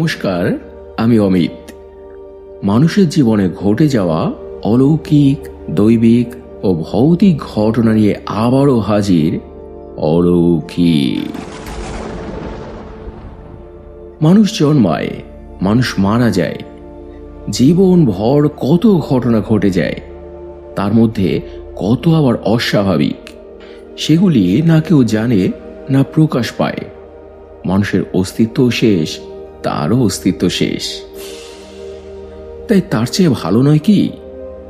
নমস্কার, আমি অমিত। মানুষের জীবনে ঘটে যাওয়া অলৌকিক, দৈবিক ও ভৌতিক ঘটনা নিয়ে আবারও হাজির অলৌকিক। মানুষ জন্মায়, মানুষ মারা যায়। জীবন ভর কত ঘটনা ঘটে যায়, তার মধ্যে কত আবার অস্বাভাবিক, সেগুলি না কেউ জানে, না প্রকাশ পায়। মানুষের অস্তিত্ব শেষ তারও অস্তিত্ব শেষ। তাই তার চেয়ে ভালো নয় কি,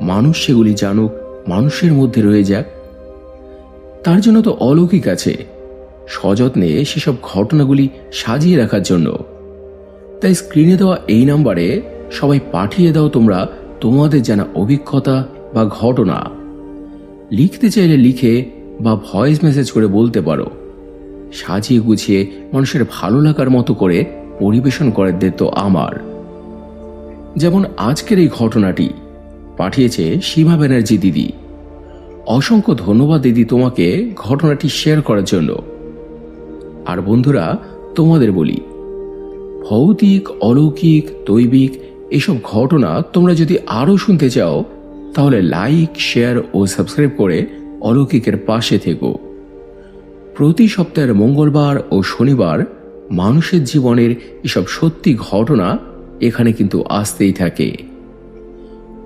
মানুষ সেগুলি জানুক, মানুষের মধ্যে রয়ে যাক। তার জন্য তো অলৌকিক আছে, সযত্নে সেসব ঘটনাগুলি সাজিয়ে রাখার জন্য। তাই স্ক্রিনে দেওয়া এই নাম্বারে সবাই পাঠিয়ে দাও তোমরা তোমাদের জানা অভিজ্ঞতা বা ঘটনা। লিখতে চাইলে লিখে বা ভয়েস মেসেজ করে বলতে পারো। সাজিয়ে গুছিয়ে মানুষের ভালো লাগার মতো করে পরিবেশন করার দায়িত্ব আমার। যেমন আজকের এই ঘটনাটি, পাঠিয়েছে সীমা ব্যানার্জি দিদি। অসংখ্য ধন্যবাদ দিদি তোমাকে ঘটনাটি শেয়ার করার জন্য। আর বন্ধুরা, তোমাদের বলি, ভৌতিক, অলৌকিক, দৈবিক এসব ঘটনা তোমরা যদি আরও শুনতে চাও, তাহলে লাইক শেয়ার ও সাবস্ক্রাইব করে অলৌকিকের পাশে থেকো। প্রতি সপ্তাহের মঙ্গলবার ও শনিবার মানুষের জীবনের এসব সত্যি ঘটনা এখানে কিন্তু আসতেই থাকে।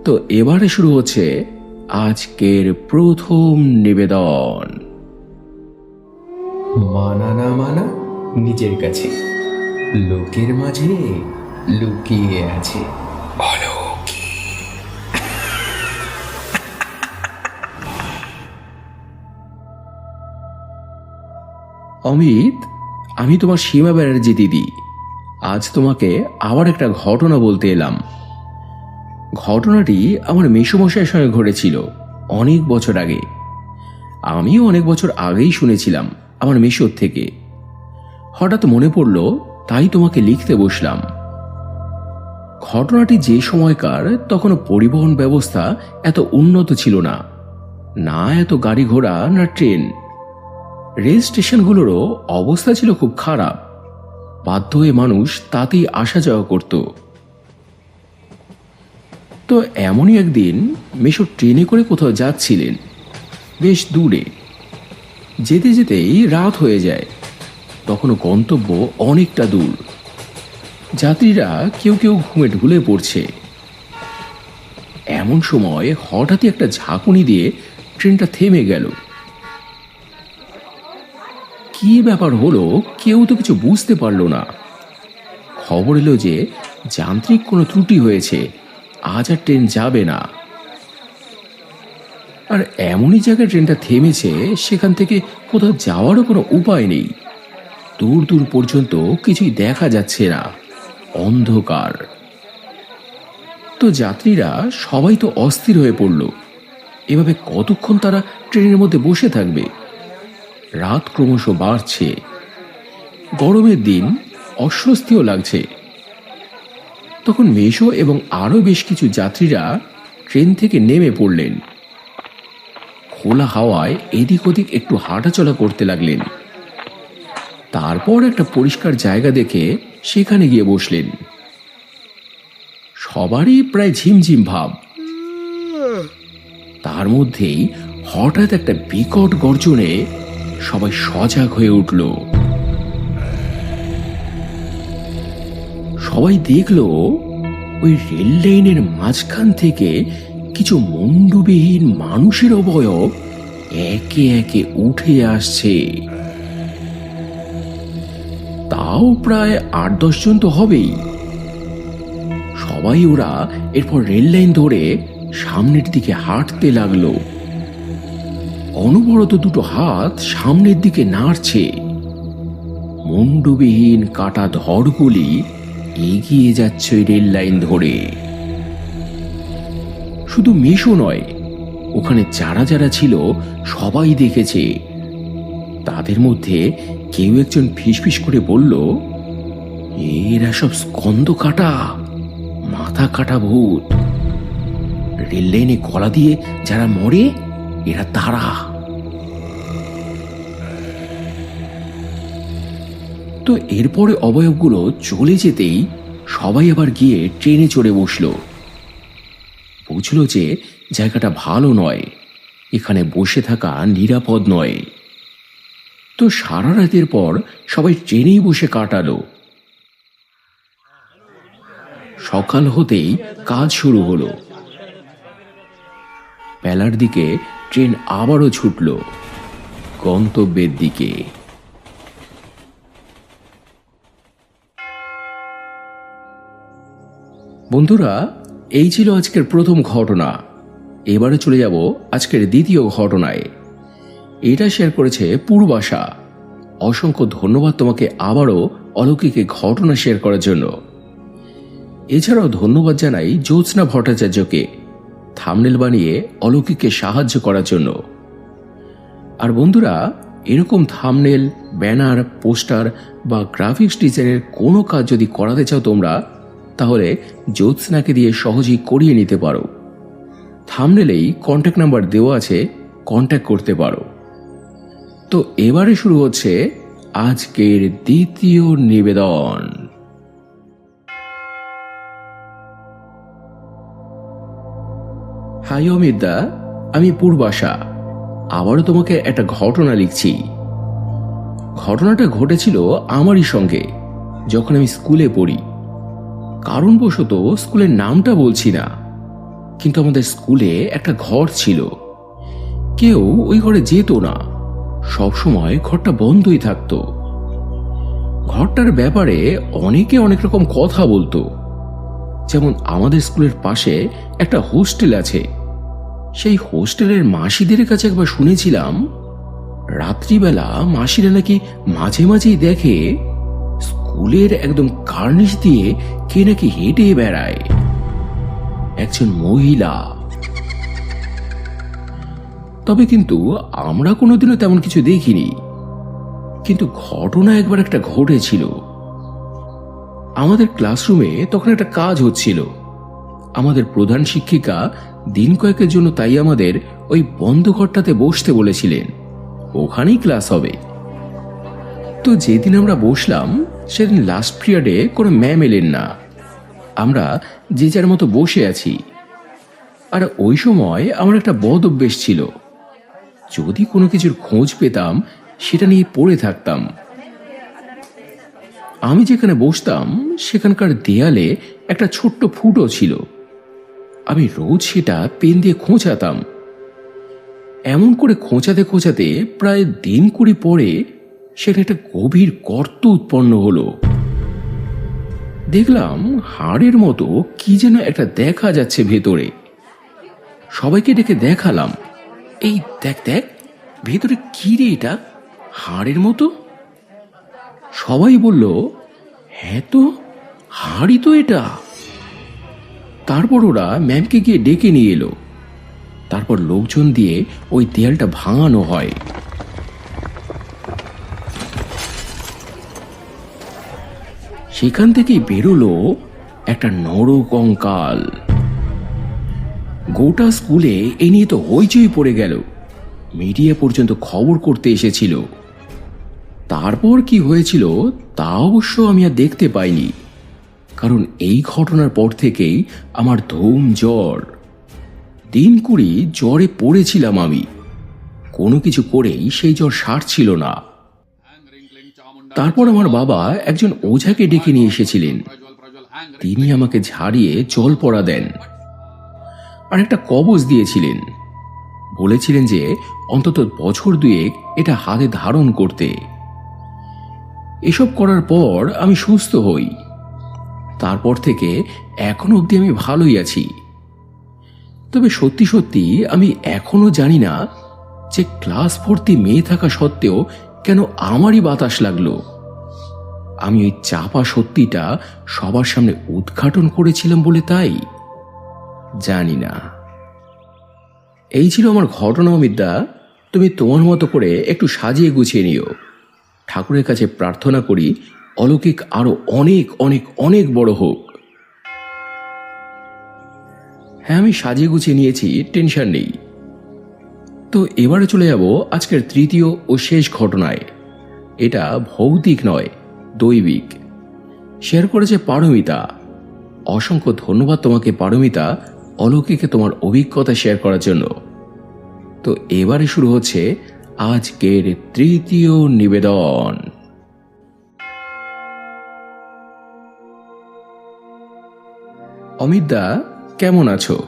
তো এবারে শুরু হচ্ছে আজকের প্রথম নিবেদন। মানা না মানা নিজের কাছে। লোকের মাঝে লুকিয়ে আছে। অমিত? আমি তোমার সীমা ব্যানার্জি দিদি। আজ তোমাকে আবার একটা ঘটনা বলতে এলাম। ঘটনাটি আমার মেসুমশাইয়ের সঙ্গে ঘটেছিল অনেক বছর আগে। আমিও অনেক বছর আগেই শুনেছিলাম আমার মেশোর থেকে। হঠাৎ মনে পড়ল, তাই তোমাকে লিখতে বসলাম। ঘটনাটি যে সময়কার তখন পরিবহন ব্যবস্থা এত উন্নত ছিল না। না এত গাড়ি ঘোড়া, না ট্রেন। রেল স্টেশনগুলোরও অবস্থা ছিল খুব খারাপ। বাধ্য হয়ে মানুষ তাতেই আসা যাওয়া করত। তো এমনই একদিন মেশো ট্রেনে করে কোথাও যাচ্ছিলেন। বেশ দূরে। যেতে যেতেই রাত হয়ে যায়। তখনও গন্তব্য অনেকটা দূর। যাত্রীরা কেউ কেউ ঘুমে ঢুলে পড়ছে। এমন সময় হঠাৎই একটা ঝাঁকুনি দিয়ে ট্রেনটা থেমে গেল। কি ব্যাপার হলো? কেউ তো কিছু বুঝতে পারল না। খবর এলো যে যান্ত্রিক কোনো ত্রুটি হয়েছে। আজ আর ট্রেন যাবে না। আর এমনই জায়গায় ট্রেনটা থেমেছে, সেখান থেকে কোথাও যাওয়ারও কোনো উপায় নেই। দূর দূর পর্যন্ত কিছুই দেখা যাচ্ছে না। অন্ধকার। তো যাত্রীরা সবাই তো অস্থির হয়ে পড়ল। এভাবে কতক্ষণ তারা ট্রেনের মধ্যে বসে থাকবে? রাত ক্রমশ বাড়ছে। গরমের দিন অস্বস্তিও লাগছে। তখন মেশো এবং আরও বেশ কিছু যাত্রীরা ট্রেন থেকে নেমে পড়লেন। খোলা হাওয়ায় এদিক ওদিক একটু হাঁটাচলা করতে লাগলেন। তারপর একটা পরিষ্কার জায়গা দেখে সেখানে গিয়ে বসলেন। সবারই প্রায় ঝিমঝিম ভাব। তার মধ্যেই হঠাৎ একটা বিকট গর্জনে সবাই সজাগ হয়ে উঠল। সবাই দেখল, ওই রেল লাইনের মাঝখান থেকে কিছু মুন্ডবিহীন মানুষের অবয়ব একে একে উঠে আসছে। তাও প্রায় আট দশজন তো হবেই। সবাই ওরা এরপর রেল লাইন ধরে সামনের দিকে হাঁটতে লাগল। অনবরত দুটো হাত সামনের দিকে নাড়ছে। মুন্ডবিহীন কাটা ধরগুলি এগিয়ে যাচ্ছে রেল লাইন ধরে। শুধু মেশো নয়, ওখানে যারা যারা ছিল সবাই দেখেছে। তাদের মধ্যে কেউ একজন ফিসফিস করে বলল, এরা সব স্কন্দ কাটা, মাথা কাটা ভূত। রেল লাইনে গলা দিয়ে যারা মরে এরা তারা। তো এরপরে অবয়বগুলো চলে যেতেই সবাই আবার গিয়ে ট্রেনে চড়ে বসল। বুঝলো যে জায়গাটা ভালো নয়, এখানে বসে থাকা নিরাপদ নয়। তো সারা রাতের পর সবাই ট্রেনেই বসে কাটালো। সকাল হতেই কাজ শুরু হলো। বেলার দিকে ট্রেন আবারও ছুটল গন্তব্যের দিকে। বন্ধুরা, এই ছিল আজকের প্রথম ঘটনা। এবারে চলে যাব আজকের দ্বিতীয় ঘটনায়। এটা শেয়ার করেছে পূর্বাশা। অসংখ্য ধন্যবাদ তোমাকে আবারও অলৌকিকে ঘটনা শেয়ার করার জন্য। এছাড়াও ধন্যবাদ জানাই জ্যোৎস্না ভট্টাচার্যকে। থামনেল বানিয়ে অলৌকিককে সাহায্য করার জন্য। আর বন্ধুরা, এরকম থামনেল, ব্যানার, পোস্টার বা গ্রাফিক্স ডিজাইনের কোনো কাজ যদি করাতে চাও তোমরা, তাহলে জ্যোৎস্নাকে দিয়ে সহজেই করিয়ে নিতে পারো। থামনেলেই কন্ট্যাক্ট নাম্বার দেওয়া আছে কন্ট্যাক্ট করতে পারো। তো এবারে শুরু হচ্ছে আজকের দ্বিতীয় নিবেদন। হাই অমিতদা আমি পূর্বাশা। আবারও তোমাকে একটা ঘটনা লিখছি। ঘটনাটা ঘটেছিল আমারই সঙ্গে, যখন আমি স্কুলে পড়ি। কারণবশত স্কুলের নামটা বলছি না, কিন্তু আমাদের স্কুলে একটা ঘর ছিল। কেউ ওই ঘরে যেত না, সবসময় ঘরটা বন্ধই থাকত। ঘরটার ব্যাপারে অনেকে অনেক রকম কথা বলতো। যেমন আমাদের স্কুলের পাশে একটা হোস্টেল আছে সেই হোস্টেলের মাসিদের কাছে একবার শুনেছিলাম, রাত্রিবেলা মাসিরা নাকি মাঝে মাঝেই দেখে স্কুলের একদম কার্নিশ দিয়ে কে নাকি হেঁটে বেড়ায়। একজন মহিলা। তবে কিন্তু আমরা কোনোদিনও তেমন কিছু দেখিনি। কিন্তু ঘটনা একবার একটা ঘটেছিল। আমাদের ক্লাসরুমে তখন একটা কাজ হচ্ছিল। আমাদের প্রধান শিক্ষিকা দিন কয়েকের জন্য তাই আমাদের ওই বন্ধ ঘরটাতে বসতে বলেছিলেন। ওখানেই ক্লাস হবে। তো যেদিন আমরা বসলাম, সেদিন লাস্ট পিরিয়ডে কোনো ম্যাম এলেন না। আমরা যে যার মতো বসে আছি। আর ওই সময় আমার একটা বদ অভ্যেস ছিল। যদি কোনো কিছুর খোঁজ পেতাম, সেটা নিয়ে পড়ে থাকতাম। আমি যেখানে বসতাম, সেখানকার দেয়ালে একটা ছোট্ট ফুটো ছিল। আমি রোজ সেটা পেন দিয়ে খোঁচাতাম। এমন করে খোঁচাতে খোঁচাতে প্রায় দিন কুড়ি পরে সেটা একটা গভীর গর্ত উৎপন্ন হলো। দেখলাম হাড়ের মতো কি যেন একটা দেখা যাচ্ছে ভেতরে। সবাইকে ডেকে দেখালাম। এই দেখ দেখ, ভেতরে কি রে এটা? হাড়ের মতো? সবাই বলল হ্যাঁ তো হাড়ি তো এটা। তারপর ওরা ম্যামকে গিয়ে ডেকে নিয়ে এলো। তারপর লোকজন দিয়ে ওই দেয়ালটা ভাঙানো হয়। সেখান থেকেই বেরোলো একটা নরকঙ্কাল গোটা স্কুলে এ নিয়ে তো হইচই পড়ে গেল। মিডিয়া পর্যন্ত খবর করতে এসেছিল। তারপর কি হয়েছিল তা অবশ্য আমি আর দেখতে পাইনি। কারণ এই ঘটনার পর থেকেই আমার ধুম জ্বর। দিন কুড়ি জ্বরে পড়েছিলাম আমি। কোনো কিছু করেই সেই জ্বর সারছিল না। তারপর আমার বাবা একজন ওঝাকে ডেকে নিয়ে এসেছিলেন। তিনি আমাকে ঝাড়িয়ে জল পড়া দেন। আর একটা কবজ দিয়েছিলেন। বলেছিলেন যে অন্তত বছর দুয়েক এটা হাতে ধারণ করতে। এসব করার পর আমি সুস্থ হই। তারপর থেকে এখন অবধি আমি ভালোই আছি। তবে সত্যি সত্যি আমি এখনও জানি না যে ক্লাস ভর্তি মেয়ে থাকা সত্ত্বেও কেন আমারই বাতাস লাগল। আমি ওই চাপা সত্যিটা সবার সামনে উদ্ঘাটন করেছিলাম বলে তাই। জানি না। এই ছিল আমার ঘটনা অমিতদা। তুমি তোমার মতো করে একটু সাজিয়ে গুছিয়ে নিও। ঠাকুরের কাছে প্রার্থনা করি অলৌকিক আরও অনেক অনেক অনেক বড় হোক। হ্যাঁ আমি সাজিয়ে গুছিয়ে নিয়েছি, টেনশন নেই। তো এবারে চলে যাব আজকের তৃতীয় ও শেষ ঘটনায়। এটা ভৌতিক নয়, দৈবিক। শেয়ার করেছে পারমিতা। অসংখ্য ধন্যবাদ তোমাকে পারমিতা, অলৌকিকে তোমার অভিজ্ঞতা শেয়ার করার জন্য। তো এবারে শুরু হচ্ছে আজকের তৃতীয় নিবেদন। অমিতদা কেমন আছো?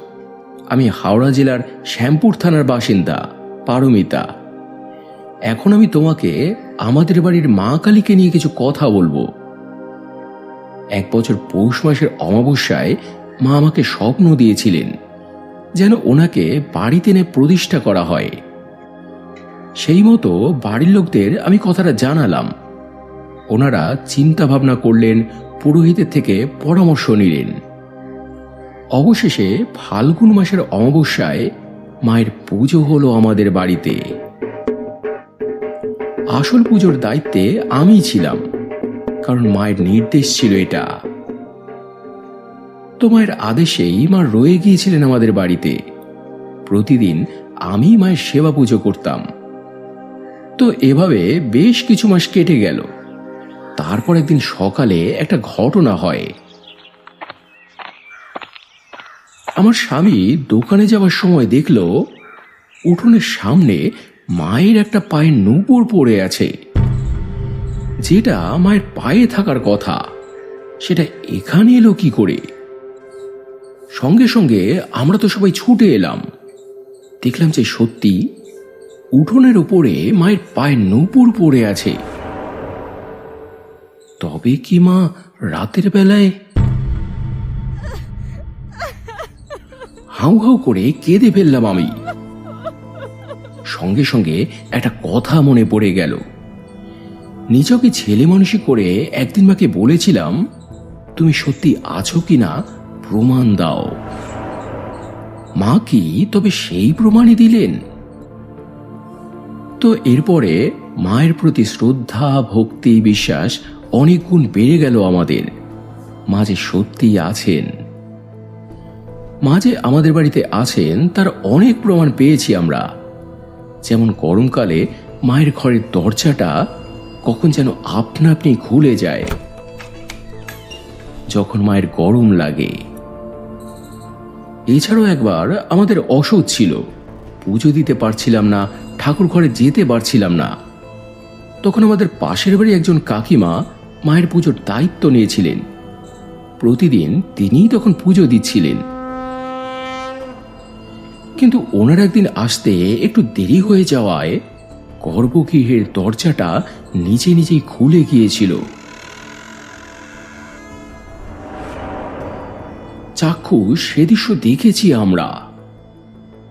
আমি হাওড়া জেলার শ্যামপুর থানার বাসিন্দা, পারমিতা। এখন আমি তোমাকে আমাদের বাড়ির মা কালীকে নিয়ে কিছু কথা বলব। এক বছর পৌষ মাসের অমাবস্যায় মা আমাকে স্বপ্ন দিয়েছিলেন, যেন ওনাকে বাড়িতে এনে প্রতিষ্ঠা করা হয়। সেই মতো বাড়ির লোকদের আমি কথাটা জানালাম। ওনারা চিন্তা ভাবনা করলেন, পুরোহিতের থেকে পরামর্শ নিলেন। অবশেষে ফাল্গুন মাসের অমাবস্যায় মায়ের পুজো হলো আমাদের বাড়িতে। আসল পুজোর দায়িত্বে আমি ছিলাম, কারণ মায়ের নির্দেশ ছিল এটা। তো মায়ের আদেশেই মা রয়ে গিয়েছিলেন আমাদের বাড়িতে। প্রতিদিন আমি মায়ের সেবা পুজো করতাম। তো এভাবে বেশ কিছু মাস কেটে গেল। তারপর একদিন সকালে একটা ঘটনা হয়। আমার স্বামী দোকানে যাওয়ার সময় দেখল, উঠোনের সামনে মায়ের একটা পায়ের নুপুর পড়ে আছে। যেটা মায়ের পায়ে থাকার কথা। সেটা এখানে এলো কি করে? সঙ্গে সঙ্গে আমরা তো সবাই ছুটে এলাম। দেখলাম যে সত্যি উঠোনের উপরে মায়ের পায়ের নুপুর পড়ে আছে। তবে কি মা রাতের বেলায় হাউ হাউ করে কেঁদে ফেললাম আমি। সঙ্গে সঙ্গে একটা কথা মনে পড়ে গেল। নিজকে ছেলে মানুষই করে একদিন মাকে বলেছিলাম, তুমি সত্যি আছো কি না প্রমাণ দাও। মা কি তবে সেই প্রমাণই দিলেন। তো এরপরে মায়ের প্রতি শ্রদ্ধা, ভক্তি, বিশ্বাস অনেক গুণ বেড়ে গেল আমাদের। মা যে সত্যি আছেন। মা যে আমাদের বাড়িতে আছেন, তার অনেক প্রমাণ পেয়েছি আমরা। যেমন গরমকালে মায়ের ঘরের দরজাটা কখন যেন আপনা আপনি খুলে যায়। যখন মায়ের গরম লাগে। এছাড়াও একবার আমাদের অসুখ ছিল। পুজো দিতে পারছিলাম না, ঠাকুর ঘরে যেতে পারছিলাম না। তখন আমাদের পাশের বাড়ি একজন কাকিমা মায়ের পুজোর দায়িত্ব নিয়েছিলেন। প্রতিদিন তিনিই তখন পুজো দিচ্ছিলেন। কিন্তু ওনার একদিন আসতে একটু দেরি হয়ে যাওয়ায় গর্ভগৃহের দরজাটা নিজে নিজেই খুলে গিয়েছিল। চাক্ষুষ সে দৃশ্য দেখেছি আমরা।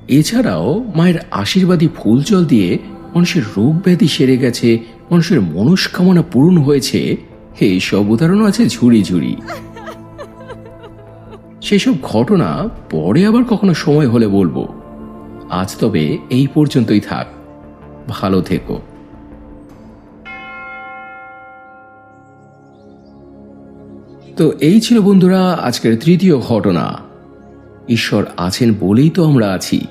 এছাড়াও মায়ের আশীর্বাদী ফুল জল দিয়ে মানুষের রোগ ব্যাধি সেরে গেছে, মানুষের মনস্কামনা পূরণ হয়েছে এই সব উদাহরণও আছে ঝুড়ি ঝুড়ি। সেসব ঘটনা পরে আবার কখনো সময় হলে বলব। আজ তবে এই পর্যন্তই থাক। ভালো থেকো। তো এই ছিল বন্ধুরা আজকের তৃতীয় ঘটনা। ঈশ্বর আছেন বলেই তো আমরা আছি।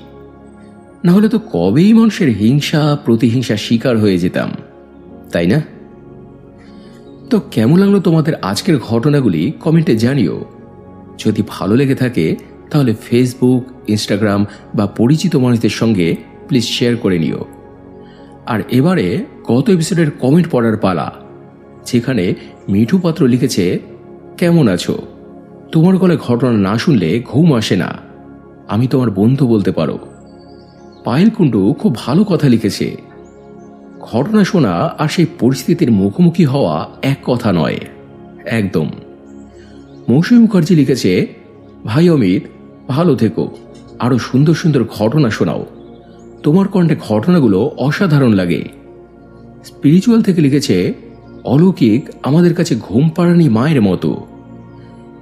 না হলে তো কবেই মানুষের হিংসা প্রতিহিংসা শিকার হয়ে যেতাম। তাই না? তো কেমন লাগল তোমাদের আজকের ঘটনাগুলি কমেন্টে জানিও। যদি ভালো লেগে থাকে তাহলে ফেসবুক ইনস্টাগ্রাম বা পরিচিত মানুষদের সঙ্গে প্লিজ শেয়ার করে নিও। আর এবারে গত এপিসোডের কমেন্ট পড়ার পালা, যেখানে মিঠু পাত্র লিখেছে, কেমন আছো? তোমার গলে ঘটনা না শুনলে ঘুম আসে না। আমি তোমার বন্ধু বলতে পারো। পায়েল কুণ্ডু খুব ভালো কথা লিখেছে, ঘটনা শোনা আর সেই পরিস্থিতির মুখোমুখি হওয়া এক কথা নয়। একদম। মৌসুমী মুখার্জি লিখেছে, ভাই অমিত ভালো থেকো। আরও সুন্দর সুন্দর ঘটনা শোনাও। তোমার কণ্ঠে ঘটনাগুলো অসাধারণ লাগে। স্পিরিচুয়াল থেকে লিখেছে, অলৌকিক আমাদের কাছে ঘুম পাড়ানি মায়ের মতো।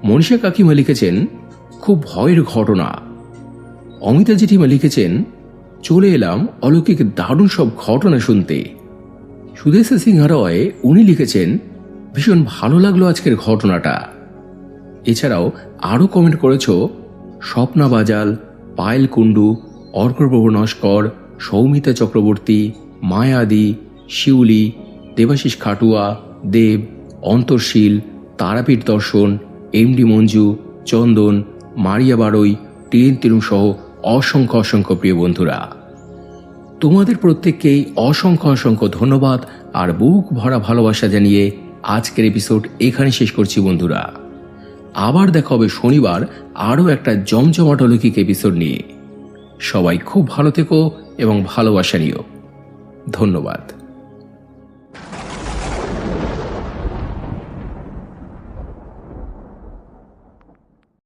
মনীষা কাকিমা লিখেছেন, খুব ভয়ের ঘটনা। অমিতা জেঠিমা লিখেছেন, চলে এলাম অলৌকিক দারুণ সব ঘটনা শুনতে। সুদেশা সিংহ রয় উনি লিখেছেন, ভীষণ ভালো লাগল আজকের ঘটনাটা। এছাড়াও আরও কমেন্ট করেছ স্বপ্না বাজাল পায়েল কুণ্ডু অর্কপ্রভু নস্কর সৌমিতা চক্রবর্তী, মায়াদি, শিউলি, দেবাশিস খাটুয়া, দেব, অন্তর্শীল, তারাপীঠ দর্শন, এমডি মঞ্জু, চন্দন, মারিয়া বারই, টিএন তিরুম সহ অসংখ্য অসংখ্য প্রিয় বন্ধুরা। তোমাদের প্রত্যেককেই অসংখ্য অসংখ্য ধন্যবাদ আর বুক ভরা ভালোবাসা জানিয়ে আজকের এপিসোড এখানে শেষ করছি বন্ধুরা। আবার দেখা হবে শনিবার আরও একটা জমজমাট অলৌকিক এপিসোড নিয়ে। সবাই খুব ভালো থেকো এবং ভালোবাসা নিও। ধন্যবাদ।